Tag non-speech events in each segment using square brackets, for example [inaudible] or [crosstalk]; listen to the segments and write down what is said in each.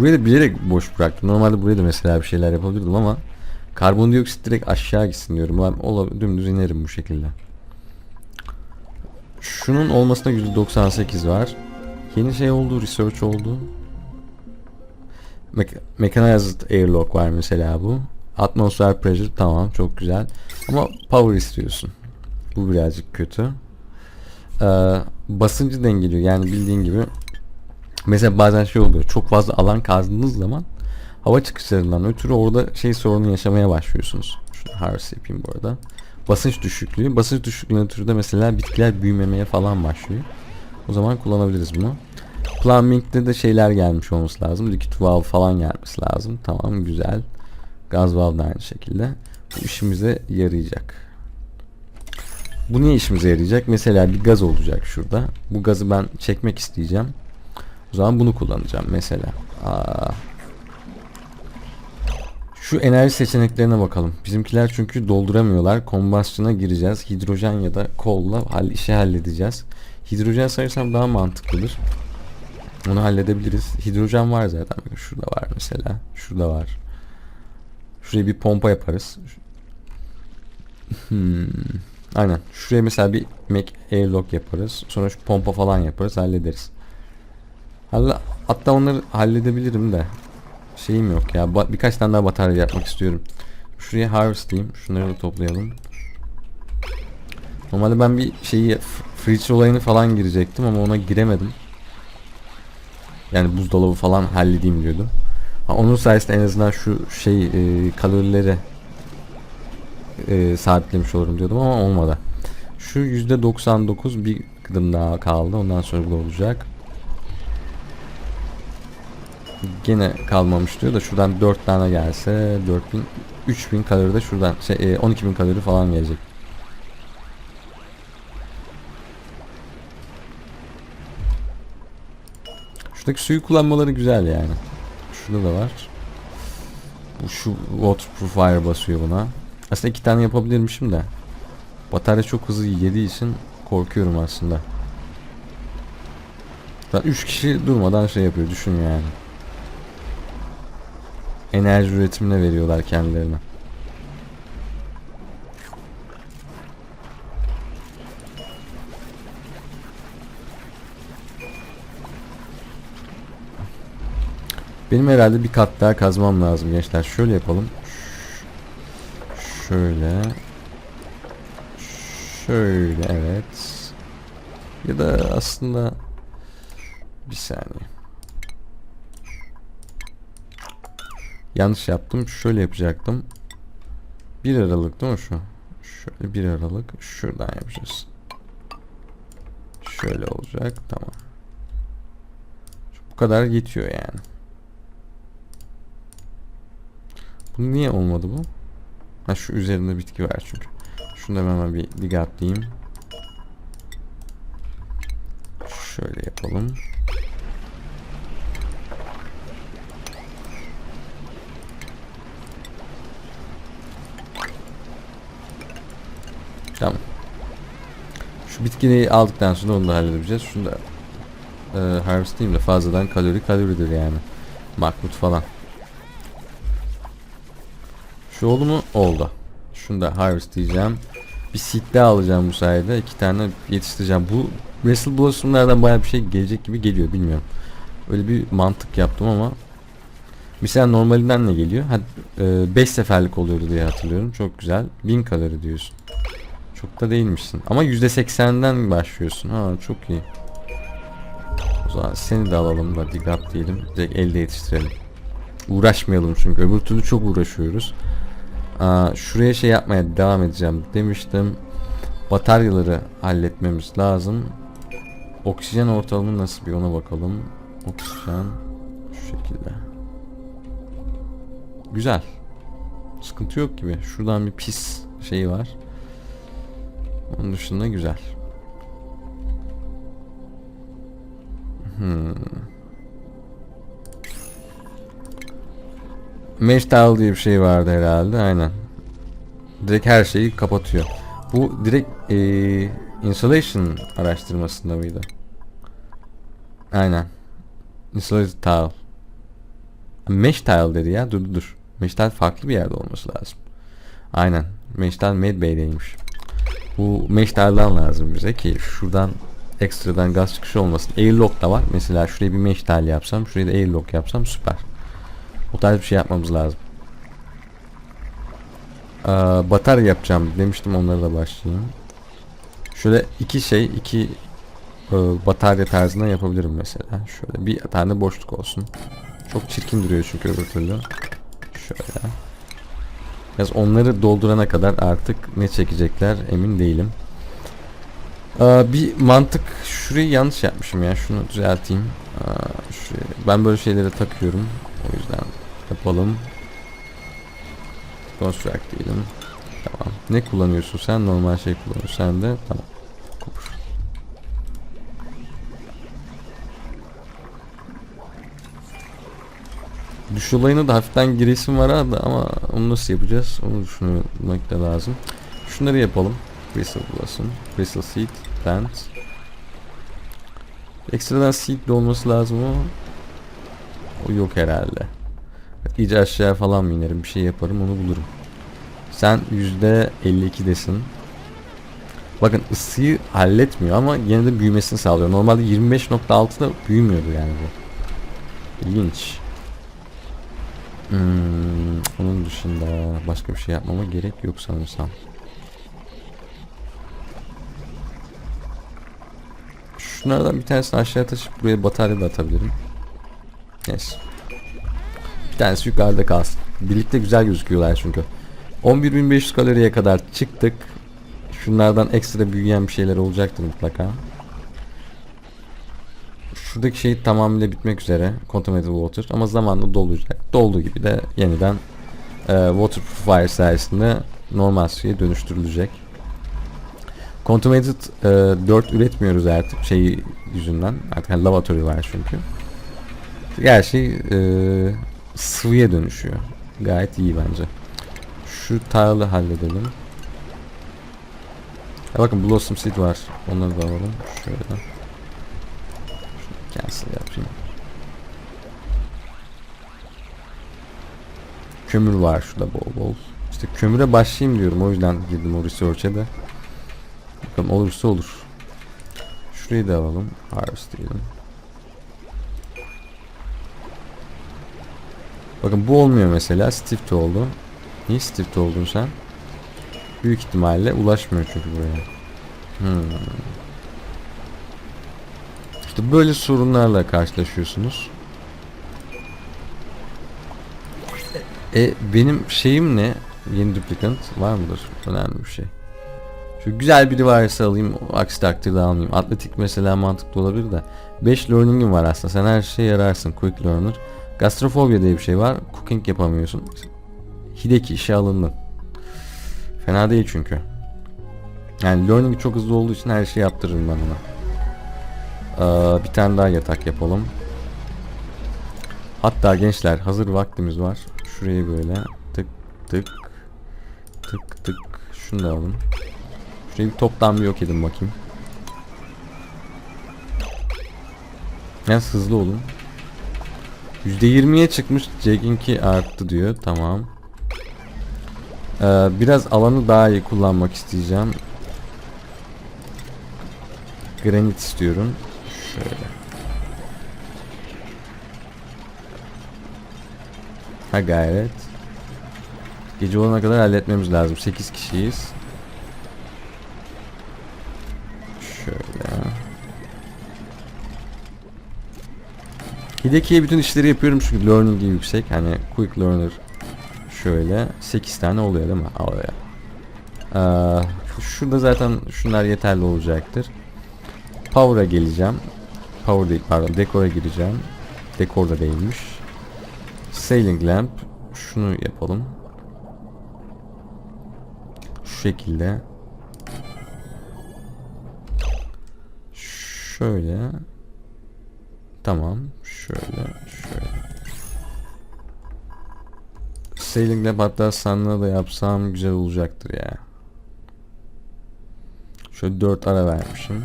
Burayı da bilerek boş bıraktım. Normalde buraya da mesela bir şeyler yapabilirdim ama karbondioksit direkt aşağı gitsin diyorum. Ben ola, dümdüz inerim bu şekilde. Şunun olmasına %98 var. Yeni şey oldu, research oldu. Me- Mechanized airlock var mesela bu. Atmosfer pressure tamam çok güzel. Ama power istiyorsun. Bu birazcık kötü. Ee, basıncı dengeliyor yani bildiğin gibi. Mesela bazen şey oluyor. Çok fazla alan kazdığınız zaman hava çıkışlarından ötürü orada şey sorunu yaşamaya başlıyorsunuz. Şunu harvest yapayım bu arada. Basınç düşüklüğü. Basınç düşüklüğüne ötürü de mesela bitkiler büyümemeye falan başlıyor. O zaman kullanabiliriz bunu. Plumbing'de de şeyler gelmiş olması lazım. Liquid valve falan gelmesi lazım. Tamam güzel. Gaz valve da aynı şekilde. Bu işimize yarayacak. Bu niye işimize yarayacak? Mesela bir gaz olacak şurada. Bu gazı ben çekmek isteyeceğim. O zaman bunu kullanacağım mesela. Aa. Şu enerji seçeneklerine bakalım. Bizimkiler çünkü dolduramıyorlar. Kombasyona gireceğiz. Hidrojen ya da kolla hal işi halledeceğiz. Hidrojen sayırsam daha mantıklıdır. Onu halledebiliriz. Hidrojen var zaten. Şurada var mesela. Şurada var. Şuraya bir pompa yaparız. Hmm. Aynen. Şuraya mesela bir Mac Airlock yaparız. Sonra şu pompa falan yaparız. Hallederiz. Hatta, hatta onları halledebilirim de. Şeyim yok ya. Birkaç tane daha batarya yapmak istiyorum. Şuraya harvest. Şunları da toplayalım. Normalde ben bir şeyi fridge olayını falan girecektim ama ona giremedim. Yani buzdolabı falan halledeyim diyordum. Ha, onun sayesinde en azından şu şey e, kalorileri e, sabitlemiş olurum diyordum ama olmadı. Şu %99 bir gıdım daha kaldı. Ondan sonra bu olacak. Gene kalmamış diyor da şuradan 4 tane gelse 4000 3000 kalori de şuradan şey e, 12000 kalori falan gelecek. Şuradaki suyu kullanmaları güzel yani. Şurada da var. Bu şu waterproof fire basıyor buna. Aslında iki tane yapabilirmişim de. Batarya çok hızlı yediği için korkuyorum aslında. Zaten 3 kişi durmadan şey yapıyor düşün yani. Enerji üretimine veriyorlar kendilerine. Benim herhalde bir kat daha kazmam lazım gençler. Şöyle yapalım. Şöyle. Şöyle evet. Ya da aslında bir saniye. Yanlış yaptım. Şöyle yapacaktım. Bir aralık değil mi şu? Şöyle bir aralık. Şuradan yapacağız. Şöyle olacak. Tamam. Bu kadar yetiyor yani. Bu niye olmadı bu? Ha şu üzerinde bitki var çünkü. Şunu da hemen bir dig atlayayım. Şöyle yapalım. Tamam. Şu bitkiyi aldıktan sonra onu da halledebileceğiz. Şunu da e, harvestlayayım da fazladan kalori kaloridir yani. Makbut falan. Şu oldu mu? Oldu. Şunu da harvest diyeceğim. Bir seed daha alacağım bu sayede. iki tane yetiştireceğim. Bu Wrestle Blossom'lardan baya bir şey gelecek gibi geliyor. Bilmiyorum. Öyle bir mantık yaptım ama Mesela normalinden ne geliyor? 5 seferlik oluyordu diye hatırlıyorum. Çok güzel. 1000 kalori diyorsun. Çok da değilmişsin. Ama %80'den başlıyorsun. Ha çok iyi. O zaman seni de alalım da dig up diyelim. Direkt elde yetiştirelim. Uğraşmayalım çünkü öbür türlü çok uğraşıyoruz. Aa, şuraya şey yapmaya devam edeceğim demiştim. Bataryaları halletmemiz lazım. Oksijen ortalımı nasıl bir ona bakalım. Oksijen şu şekilde. Güzel. Sıkıntı yok gibi. Şuradan bir pis şeyi var. Onun dışında güzel. Hmm. Mesh tile diye bir şey vardı herhalde aynen. Direkt her şeyi kapatıyor. Bu direkt eee insulation araştırmasında mıydı? Aynen. Insulated tile. Mesh tile dedi ya. Dur, dur. Mesh tile farklı bir yerde olması lazım. Aynen. Mesh tile Medbay'deymiş. Bu tile'dan lazım bize ki şuradan ekstradan gaz çıkışı olmasın. Airlock da var. Mesela şuraya bir mesh tile yapsam, şuraya da airlock yapsam süper. O tarz bir şey yapmamız lazım. Ee, batarya yapacağım demiştim onları da başlayayım. Şöyle iki şey, iki e, batarya tarzına yapabilirim mesela. Şöyle bir tane boşluk olsun. Çok çirkin duruyor çünkü öbür türlü. Şöyle. Biraz onları doldurana kadar artık ne çekecekler emin değilim. Ee, bir mantık şurayı yanlış yapmışım ya şunu düzelteyim. Ee, ben böyle şeylere takıyorum. O yüzden yapalım. Construct diyelim. Tamam. Ne kullanıyorsun sen? Normal şey kullanıyorsun sen de. Tamam. Düş olayına da hafiften giresim var abi ama onu nasıl yapacağız? Onu düşünmek de lazım. Şunları yapalım. Crystal bulasın. Crystal Seed. Plant. Ekstradan seed de olması lazım ama o yok herhalde. İyice aşağıya falan mı inerim bir şey yaparım onu bulurum. Sen yüzde 52'desin. Bakın ısıyı halletmiyor ama yine de büyümesini sağlıyor. Normalde 25.6'da büyümüyordu yani bu. İlginç. Hmm, onun dışında başka bir şey yapmama gerek yok sanırsam. Şunlardan bir tanesini aşağıya taşıp buraya batarya da atabilirim. Neyse. Bir tanesi yukarıda kalsın. Birlikte güzel gözüküyorlar çünkü. 11.500 kaloriye kadar çıktık. Şunlardan ekstra büyüyen bir şeyler olacaktır mutlaka. Şuradaki şey tamamıyla bitmek üzere. Contaminated water. Ama zamanla dolacak. Dolduğu gibi de yeniden e, water purifier sayesinde normal suya dönüştürülecek. Contaminated e, 4 üretmiyoruz artık şey yüzünden. Artık hani lavatory var çünkü. Her şey e, sıvıya dönüşüyor. Gayet iyi bence. Şu tile'ı halledelim. Ya bakın Blossom Seed var. Onları da alalım. Şöyle. Cancel yapayım. Kömür var şurada bol bol. İşte kömüre başlayayım diyorum. O yüzden girdim o research'e de. Bakalım olursa olur. Şurayı da alalım. Harvest diyelim. Bakın bu olmuyor mesela. Stift oldu. Niye stift oldun sen? Büyük ihtimalle ulaşmıyor çünkü buraya. Hmm. İşte böyle sorunlarla karşılaşıyorsunuz. E benim şeyim ne? Yeni duplicant var mıdır? Önemli bir şey. Şu güzel biri varsa alayım, aksi takdirde almayayım. Atletik mesela mantıklı olabilir de. 5 learning'im var aslında. Sen her şeye yararsın. Quick learner. Gastrofobia diye bir şey var. Cooking yapamıyorsun. Hideki işe alındın. Fena değil çünkü. Yani learning çok hızlı olduğu için her şeyi yaptırırım ben ona. Ee, bir tane daha yatak yapalım. Hatta gençler hazır vaktimiz var. Şurayı böyle tık tık tık tık şunu da alın. Şurayı bir toptan bir yok edin bakayım. Biraz hızlı olun. %20'ye çıkmış. Jack'inki arttı diyor. Tamam. Ee, biraz alanı daha iyi kullanmak isteyeceğim. Granit istiyorum. Şöyle. Ha gayret. Gece olana kadar halletmemiz lazım. 8 kişiyiz. Şöyle. Hideki'ye bütün işleri yapıyorum çünkü learning'i yüksek. Hani quick learner şöyle 8 tane oluyor değil mi? Oraya. Ee, şurada zaten şunlar yeterli olacaktır. Power'a geleceğim. Power değil pardon. Dekor'a gireceğim. Dekor da değilmiş. Sailing lamp. Şunu yapalım. Şu şekilde. Şöyle. Tamam. Şöyle. Şöyle. Sailing lamp hatta sanına da yapsam güzel olacaktır ya. Şöyle 4 ara vermişim.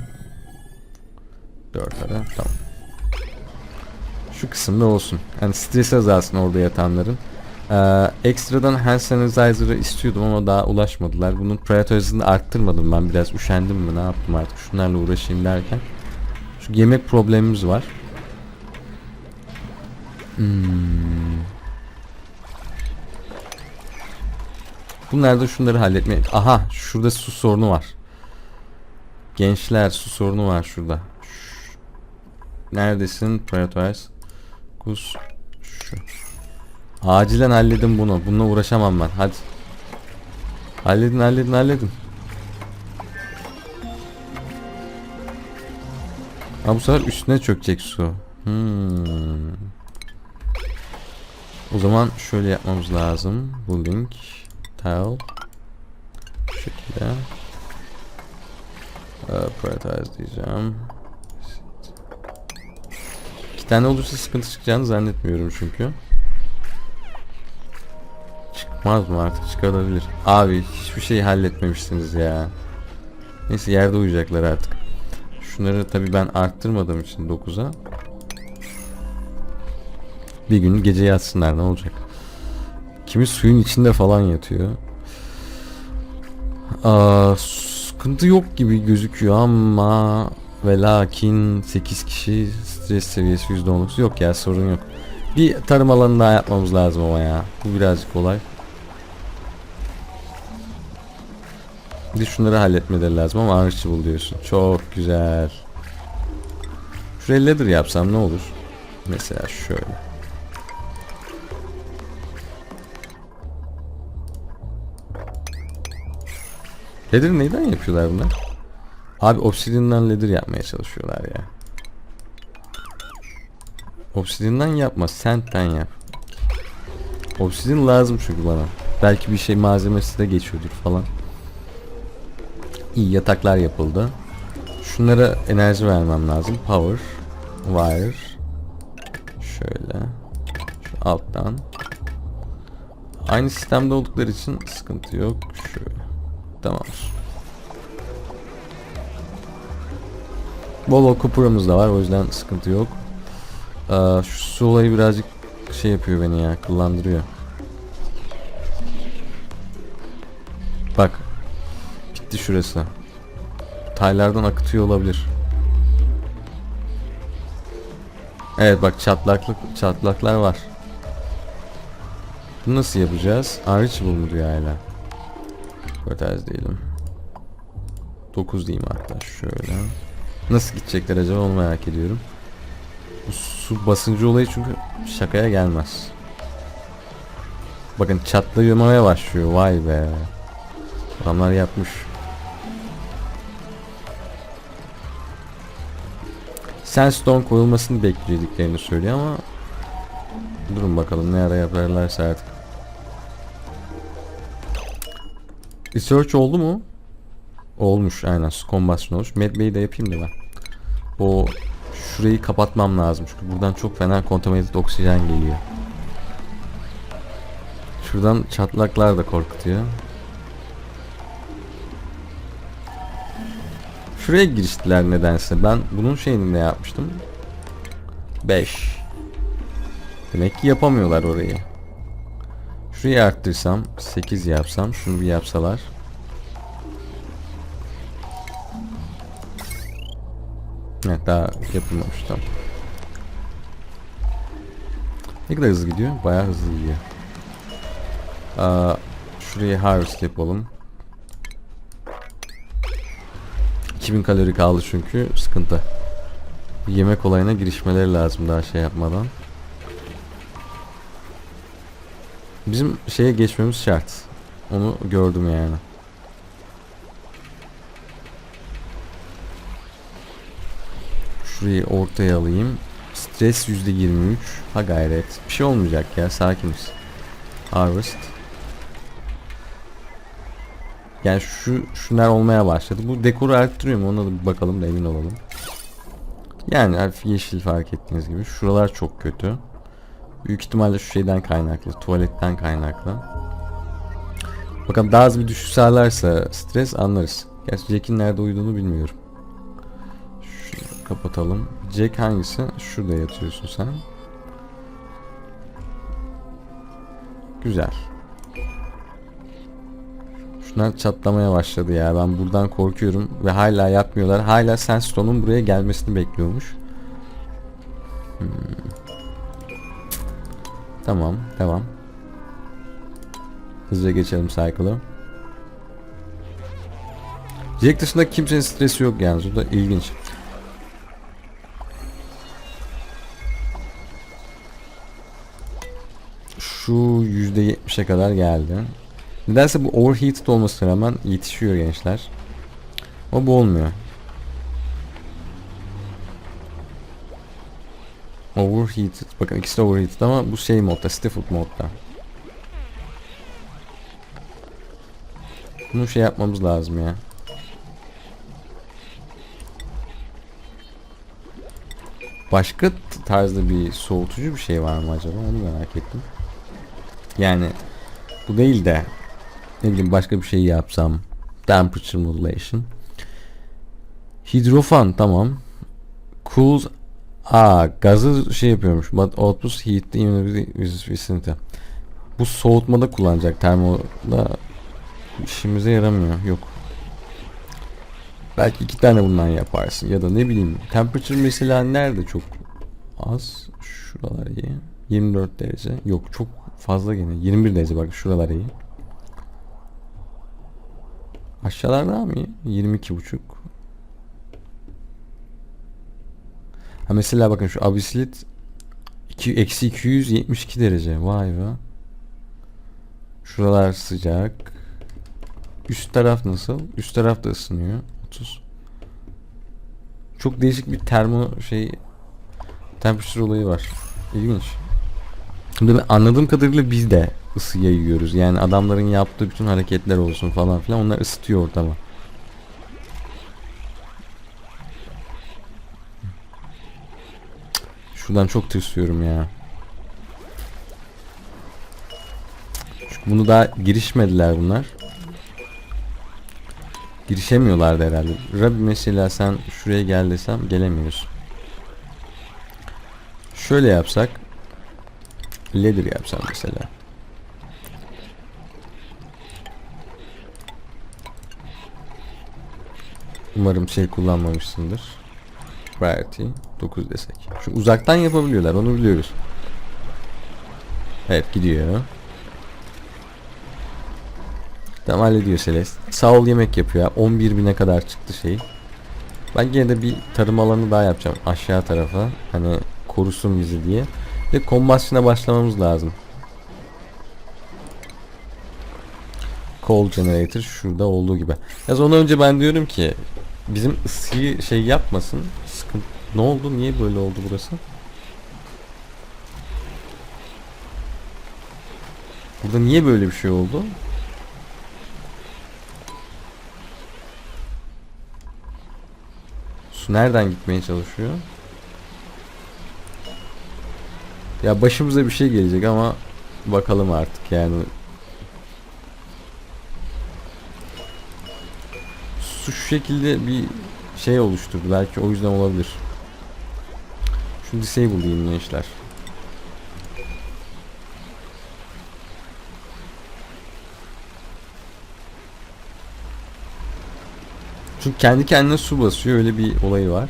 4 ara tamam. Şu kısımda olsun. Yani stres azalsın orada yatanların. Ee, ekstradan hand sanitizer'ı istiyordum ama daha ulaşmadılar. Bunun prioritizini arttırmadım ben. Biraz üşendim mi ne yaptım artık şunlarla uğraşayım derken. Şu yemek problemimiz var. Hmm. Bunlar da şunları halletmek. Aha şurada su sorunu var. Gençler su sorunu var şurada. Neredesin? Prioritize. Kus. Şu. Acilen halledin bunu. Bununla uğraşamam ben. Hadi. Halledin halledin halledin. Ha bu sefer üstüne çökecek su. Hmm. O zaman şöyle yapmamız lazım. Bu link. Tile. Bu şekilde. Ee, prioritize diyeceğim. İki tane olursa sıkıntı çıkacağını zannetmiyorum çünkü. Çıkmaz mı artık çıkarabilir. Abi hiçbir şey halletmemişsiniz ya. Neyse yerde uyuyacaklar artık. Şunları tabi ben arttırmadığım için 9'a. Bir gün gece yatsınlar ne olacak. Kimi suyun içinde falan yatıyor. Aa, sıkıntı yok gibi gözüküyor ama ve lakin 8 kişi stres seviyesi %19 yok ya sorun yok. Bir tarım alanı daha yapmamız lazım ama ya. Bu birazcık kolay. Bir de şunları halletmeleri lazım ama unreachable diyorsun. Çok güzel. Şuraya leather yapsam ne olur? Mesela şöyle. Leather neyden yapıyorlar bunlar? Abi obsidian'dan leather yapmaya çalışıyorlar ya. Obsidian'dan yapma, sand'den yap. Obsidian lazım çünkü bana. Belki bir şey malzemesi de geçiyordur falan. İyi yataklar yapıldı. Şunlara enerji vermem lazım. Power, wire. Şöyle. Şu alttan. Aynı sistemde oldukları için sıkıntı yok. Şöyle. Tamamdır. Bol kupurumuz da var o yüzden sıkıntı yok. Aa, şu su olayı birazcık şey yapıyor beni ya kullandırıyor. Bak. Bitti şurası. Taylardan akıtıyor olabilir. Evet bak çatlaklık çatlaklar var. Bunu nasıl yapacağız? Unreachable mu diyor hala. Protez diyelim. 9 diyeyim hatta şöyle. Nasıl gidecekler acaba onu merak ediyorum. Bu su basıncı olayı çünkü şakaya gelmez. Bakın çatlayamaya başlıyor. Vay be. Adamlar yapmış. Sandstone koyulmasını beklediklerini söylüyor ama durun bakalım ne ara yaparlarsa artık. Research oldu mu? Olmuş aynen. Combustion olmuş. Medbay'i de yapayım da ben. O şurayı kapatmam lazım çünkü buradan çok fena contaminated oksijen geliyor. Şuradan çatlaklar da korkutuyor. Şuraya giriştiler nedense. Ben bunun şeyini ne yapmıştım? 5. Demek ki yapamıyorlar orayı. Şurayı arttırsam 8 yapsam şunu bir yapsalar. Evet daha yapılmamış tam. Ne kadar hızlı gidiyor? Bayağı hızlı gidiyor. Aa, şuraya harvest yapalım. 2000 kalori kaldı çünkü sıkıntı. Yemek olayına girişmeleri lazım daha şey yapmadan. Bizim şeye geçmemiz şart. Onu gördüm yani. Şurayı ortaya alayım. Stres %23. Ha gayret. Bir şey olmayacak ya sakiniz. Harvest. Yani şu şunlar olmaya başladı. Bu dekoru arttırıyor mu ona da bir bakalım da emin olalım. Yani hafif yeşil fark ettiğiniz gibi. Şuralar çok kötü. Büyük ihtimalle şu şeyden kaynaklı. Tuvaletten kaynaklı. Bakalım daha az bir düşüş sağlarsa stres anlarız. Gerçi Jack'in nerede uyuduğunu bilmiyorum. Kapatalım. Jack hangisi? Şurada yatıyorsun sen. Güzel. Şunlar çatlamaya başladı ya. Ben buradan korkuyorum ve hala yatmıyorlar. Hala Sandstone'un buraya gelmesini bekliyormuş. Hmm. Tamam, devam. Hızlıca geçelim cycle'ı. Jack dışında kimsenin stresi yok yalnız. O da ilginç. Şu %70'e kadar geldi. Nedense bu overheated olmasına rağmen yetişiyor gençler. Ama bu olmuyor. Overheated. Bakın ikisi de overheated ama bu şey modda, stifled modda. Bunu şey yapmamız lazım ya. Başka tarzda bir soğutucu bir şey var mı acaba? Onu merak ettim. Yani bu değil de ne bileyim başka bir şey yapsam. Temperature modulation. Hidrofan tamam. Cools Aa gazı şey yapıyormuş. But outputs heat vicinity. Bu soğutmada kullanacak termoda işimize yaramıyor. Yok. Belki iki tane bundan yaparsın ya da ne bileyim temperature mesela nerede çok az şuralar iyi 24 derece yok çok fazla gene. 21 derece bak şuralar iyi. Aşağılar mı iyi 22 buçuk. Ha mesela bakın şu abisilit 2 eksi 272 derece. Vay be. Şuralar sıcak. Üst taraf nasıl? Üst taraf da ısınıyor. 30 çok değişik bir termo şey temperature olayı var. İlginç. Şimdi anladığım kadarıyla biz de ısı yayıyoruz. Yani adamların yaptığı bütün hareketler olsun falan filan onlar ısıtıyor ortamı. Şuradan çok tırsıyorum ya. Çünkü bunu daha girişmediler bunlar. Girişemiyorlardı herhalde. Rabbi mesela sen şuraya gel desem gelemiyorsun. Şöyle yapsak. Ladder yapsam mesela. Umarım şey kullanmamışsındır. Priority 9 desek. Şu uzaktan yapabiliyorlar onu biliyoruz. Evet gidiyor. Tamam hallediyor Celeste. Sağ ol yemek yapıyor. 11 bine kadar çıktı şey. Ben gene de bir tarım alanı daha yapacağım aşağı tarafa. Hani korusun bizi diye. Ve kombasyona başlamamız lazım. Coal generator şurada olduğu gibi. Yaz ondan önce ben diyorum ki bizim ısıyı şey yapmasın. Sıkıntı. Ne oldu? Niye böyle oldu burası? Burada niye böyle bir şey oldu? Su nereden gitmeye çalışıyor? Ya başımıza bir şey gelecek ama bakalım artık yani. Su şu şekilde bir şey oluşturdu. Belki o yüzden olabilir. Şu disable diyeyim gençler. Çünkü kendi kendine su basıyor. Öyle bir olayı var.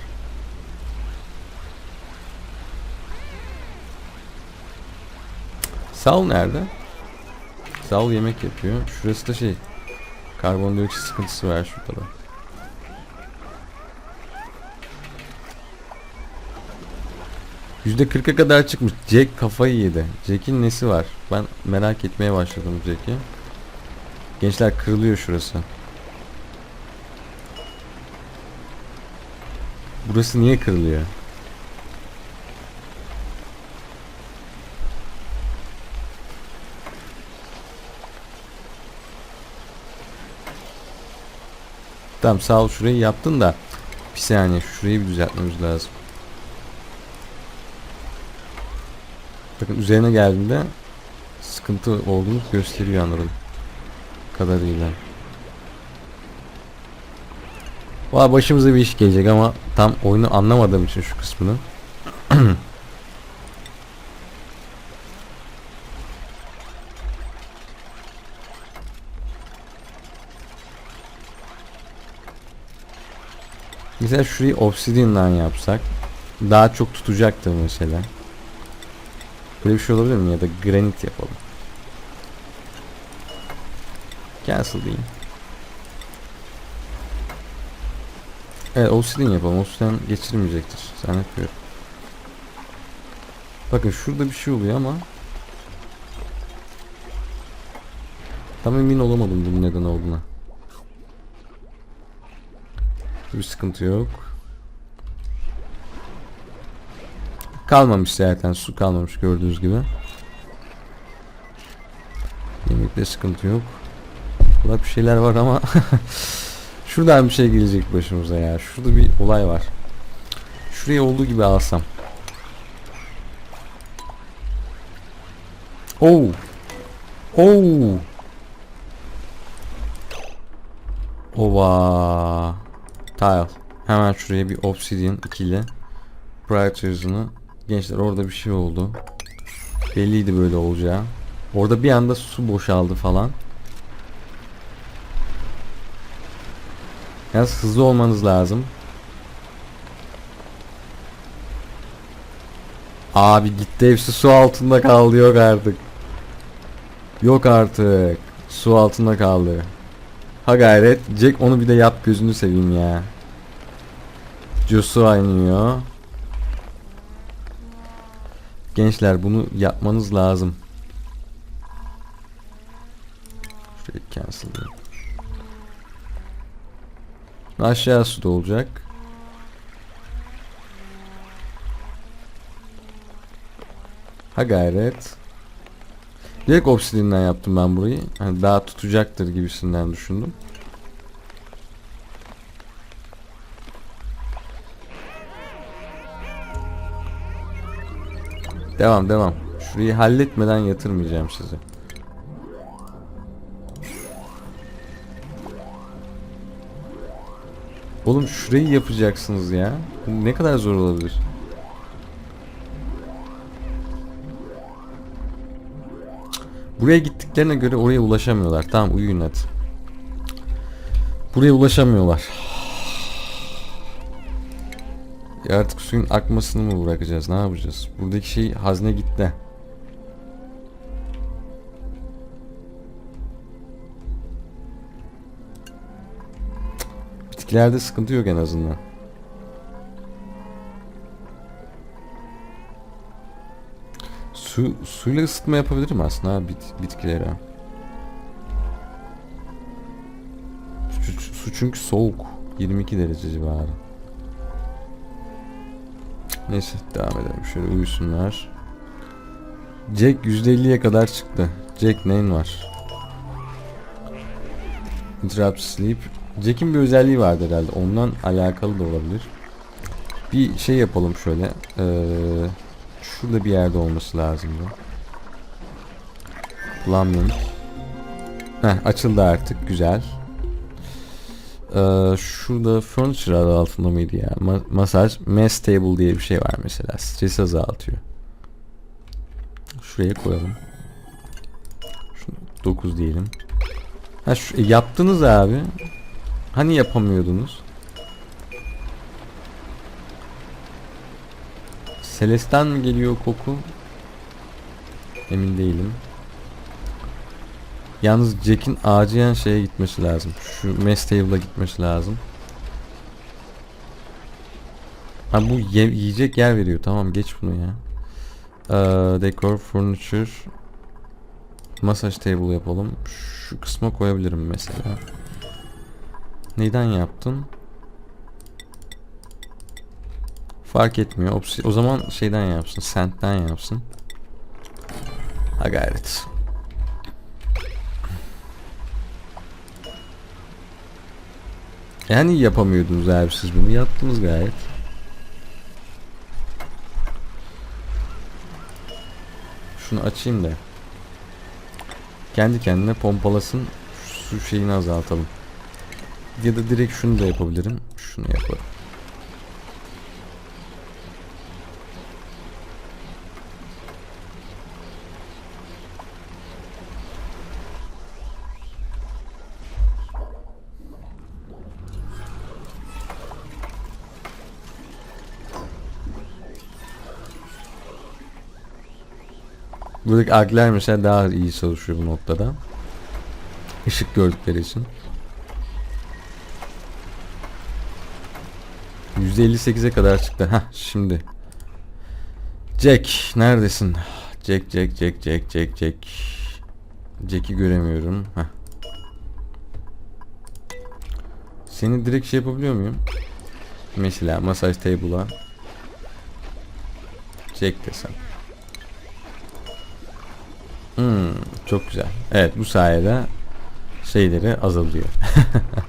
Sal nerede? Sal yemek yapıyor. Şurası da şey. Karbondioksit sıkıntısı var şurada da. Yüzde 40'a kadar çıkmış. Jack kafayı yedi. Jack'in nesi var? Ben merak etmeye başladım Jack'i. Gençler kırılıyor şurası. Burası niye kırılıyor? Tamam sağ ol şurayı yaptın da bir saniye şurayı bir düzeltmemiz lazım. Bakın üzerine geldiğinde sıkıntı olduğunu gösteriyor anladım kadarıyla. Valla başımıza bir iş gelecek ama tam oyunu anlamadığım için şu kısmını. Mesela şurayı obsidian'dan yapsak daha çok tutacaktır mesela. Böyle bir şey olabilir mi ya da granit yapalım. Cancel diyeyim. Evet obsidian yapalım. Obsidian geçirmeyecektir. Zannetmiyorum. Bakın şurada bir şey oluyor ama Tam emin olamadım bunun neden olduğuna. Bir sıkıntı yok. Kalmamış zaten su kalmamış gördüğünüz gibi. Yemekte sıkıntı yok. Burada bir şeyler var ama [laughs] şuradan bir şey gelecek başımıza ya. Şurada bir olay var. Şurayı olduğu gibi alsam. Oo. Oo. Ova. Tile. Hemen şuraya bir obsidian ikili. Prioritize'ını. Gençler orada bir şey oldu. Belliydi böyle olacağı. Orada bir anda su boşaldı falan. Yalnız hızlı olmanız lazım. Abi gitti hepsi su altında kaldı yok artık. Yok artık. Su altında kaldı. Ha gayret. Jack onu bir de yap gözünü seveyim ya. Joshua iniyor. Gençler bunu yapmanız lazım. Şurayı cancel diyeyim. Aşağı suda olacak. Ha gayret. Direkt obsidinden yaptım ben burayı. Hani daha tutacaktır gibisinden düşündüm. Devam devam. Şurayı halletmeden yatırmayacağım sizi. Oğlum şurayı yapacaksınız ya. Ne kadar zor olabilir? Buraya gittiklerine göre oraya ulaşamıyorlar. Tamam uyuyun hadi. Buraya ulaşamıyorlar. Ya artık suyun akmasını mı bırakacağız? Ne yapacağız? Buradaki şey hazne gitti. Bitkilerde sıkıntı yok en azından. Su, suyla ısıtma yapabilirim aslında ha, bit, bitkilere. Su, su çünkü soğuk. 22 derece civarı. Neyse devam edelim. Şöyle uyusunlar. Jack %50'ye kadar çıktı. Jack neyin var? Interrupt sleep. Jack'in bir özelliği vardı herhalde. Ondan alakalı da olabilir. Bir şey yapalım şöyle. Ee, şurada bir yerde olması lazımdı. Plumbing. Heh, açıldı artık. Güzel. Ee, şurada furniture adı altında mıydı ya? Ma- masaj, mass table diye bir şey var mesela. Stres azaltıyor. Şuraya koyalım. Şunu 9 diyelim. Ha şu, e, yaptınız abi. Hani yapamıyordunuz? Celes'ten mi geliyor koku? Emin değilim. Yalnız Jack'in acilen şeye gitmesi lazım. Şu mess table'a gitmesi lazım. Ha bu ye- yiyecek yer veriyor. Tamam geç bunu ya. Ee, decor, furniture, masaj table yapalım. Şu kısma koyabilirim mesela. Neyden yaptın? Fark etmiyor. Opsi- o zaman şeyden yapsın. Sand'den yapsın. Ha gayret. Yani yapamıyordunuz abi siz bunu. Yaptınız gayet. Şunu açayım da. Kendi kendine pompalasın. Su şeyini azaltalım. Ya da direkt şunu da yapabilirim. Şunu yaparım. Buradaki algler mesela daha iyi çalışıyor bu noktada. Işık gördükleri için. %58'e kadar çıktı. Heh şimdi. Jack neredesin? Jack Jack Jack Jack Jack Jack. Jack'i göremiyorum. Heh. Seni direkt şey yapabiliyor muyum? Mesela masaj table'a. Jack desem. Hmm, çok güzel. Evet bu sayede şeyleri azalıyor. [laughs]